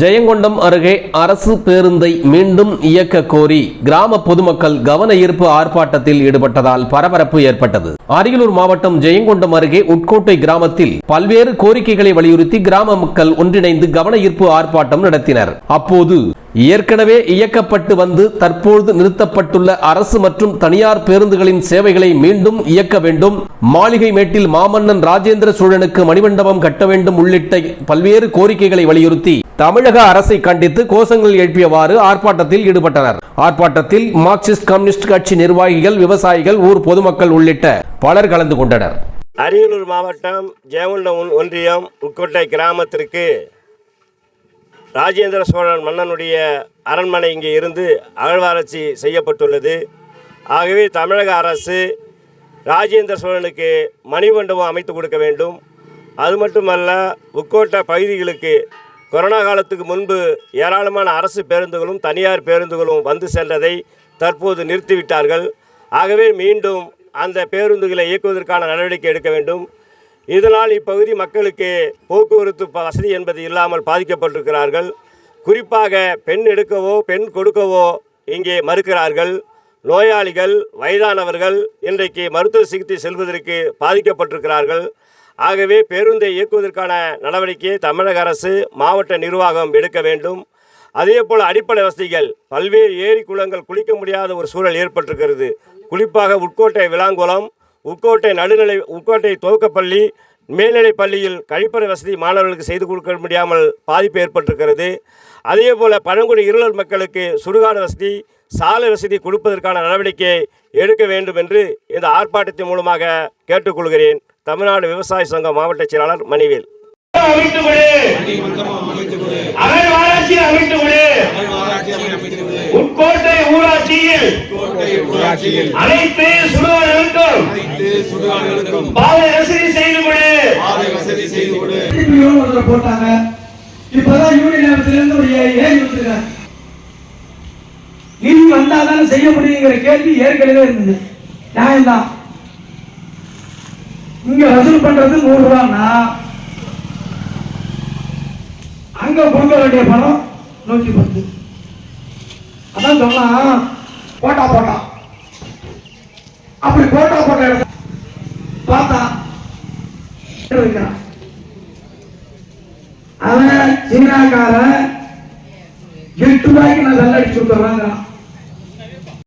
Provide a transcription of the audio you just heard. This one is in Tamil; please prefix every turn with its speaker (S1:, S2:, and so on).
S1: ஜெயங்கொண்டம் அருகே அரசு பேருந்தை மீண்டும் இயக்க கோரி கிராம பொதுமக்கள் கவன ஈர்ப்பு ஆர்ப்பாட்டத்தில் ஈடுபட்டதால் பரபரப்பு ஏற்பட்டது. அரியலூர் மாவட்டம் ஜெயங்கொண்டம் அருகே உட்கோட்டை கிராமத்தில் பல்வேறு கோரிக்கைகளை வலியுறுத்தி கிராம மக்கள் ஒன்றிணைந்து கவன ஈர்ப்பு ஆர்ப்பாட்டம் நடத்தினர். அப்போது ஏற்கனவே இயக்கப்பட்டு வந்து தற்பொழுது நிறுத்தப்பட்டுள்ள அரசு மற்றும் தனியார் பேருந்துகளின் சேவைகளை மீண்டும் இயக்க வேண்டும். மாளிகை மேட்டில் மாமன்னன் ராஜேந்திர சோழனுக்கு மணிமண்டபம் கட்ட வேண்டும் உள்ளிட்ட பல்வேறு கோரிக்கைகளை வலியுறுத்தி தமிழக அரசை கண்டித்து கோஷங்கள் எழுப்பியவாறு ஆர்ப்பாட்டத்தில் ஈடுபட்டனர். ஆர்ப்பாட்டத்தில் மார்க்சிஸ்ட் கம்யூனிஸ்ட் கட்சி நிர்வாகிகள் விவசாயிகள் ஊர் பொதுமக்கள் உள்ளிட்ட பலர் கலந்து கொண்டனர்.
S2: அரியலூர் மாவட்டம் ஜெயங்கொண்டம் ஒன்றியம் உட்கோட்டை கிராமத்திற்கு ராஜேந்திர சோழன் மன்னனுடைய அரண்மனை இங்கே இருந்து அகழ்வாராய்ச்சி செய்யப்பட்டுள்ளது. ஆகவே தமிழக அரசு ராஜேந்திர சோழனுக்கு மணிமண்டபம் அமைத்து கொடுக்க வேண்டும். அது மட்டுமல்ல உக்கோட்ட பகுதிகளுக்கு கொரோனா காலத்துக்கு முன்பு ஏராளமான அரசு பேருந்துகளும் தனியார் பேருந்துகளும் வந்து சென்றதை தற்போது நிறுத்திவிட்டார்கள். ஆகவே மீண்டும் அந்த பேருந்துகளை இயக்குவதற்கான நடவடிக்கை எடுக்க வேண்டும். இதனால் இப்பகுதி மக்களுக்கு போக்குவரத்து வசதி என்பது இல்லாமல் பாதிக்கப்பட்டிருக்கிறார்கள். குறிப்பாக பெண் எடுக்கவோ பெண் கொடுக்கவோ இங்கே மறுக்கிறார்கள். நோயாளிகள் வயதானவர்கள் இன்றைக்கு மருத்துவ சிகிச்சை செல்வதற்கு பாதிக்கப்பட்டிருக்கிறார்கள். ஆகவே பேருந்தை இயக்குவதற்கான நடவடிக்கையை தமிழக அரசு மாவட்ட நிர்வாகம் எடுக்க வேண்டும். அதே போல் அடிப்படை வசதிகள் பல்வேறு ஏரி குளங்கள் குளிக்க முடியாத ஒரு சூழல் ஏற்பட்டிருக்கிறது. குறிப்பாக உட்கோட்டை விளாங்குளம் உட்கோட்டை நடுநிலை உட்கோட்டை துவக்கப்பள்ளி மேல்நிலைப் பள்ளியில் கழிப்பறை வசதி மாணவர்களுக்கு செய்து கொடுக்க முடியாமல் பாதிப்பு ஏற்பட்டிருக்கிறது. அதே போல் பழங்குடி இருளர் மக்களுக்கு சுடுகாடு வசதி சாலை வசதி கொடுப்பதற்கான நடவடிக்கை எடுக்க வேண்டும் என்று இந்த ஆர்ப்பாட்டத்தின் மூலமாக கேட்டுக்கொள்கிறேன். தமிழ்நாடு விவசாய சங்க மாவட்ட செயலாளர் மணிவேல்.
S3: அமைத்து கொடு பாதை வசதி செய்து கொடு.
S4: ஒருத்தர் போட்டாங்க. இப்பதான் யூனியன் நேரத்துல இருந்து ஒரு ஏ- ஏறி வந்துருக்காங்க. நிதி வந்தாதானே செய்ய முடியுங்கிற கேள்வி ஏற்கனவே இருந்தது. நியாயம்தான். இங்க வசூல் பண்றது நூறு ரூபான்னா அங்க கொடுக்க வேண்டிய பணம் நூத்தி பத்து. அதான் சொன்னா போட்டா போட்டா. அப்படி போட்டா போட்ட இடத்துல பார்த்தா வைக்கிறான். அவன் சீனாக்கார எட்டு ரூபாய்க்கு நான் வெள்ள அடிச்சு விட்டுறாங்க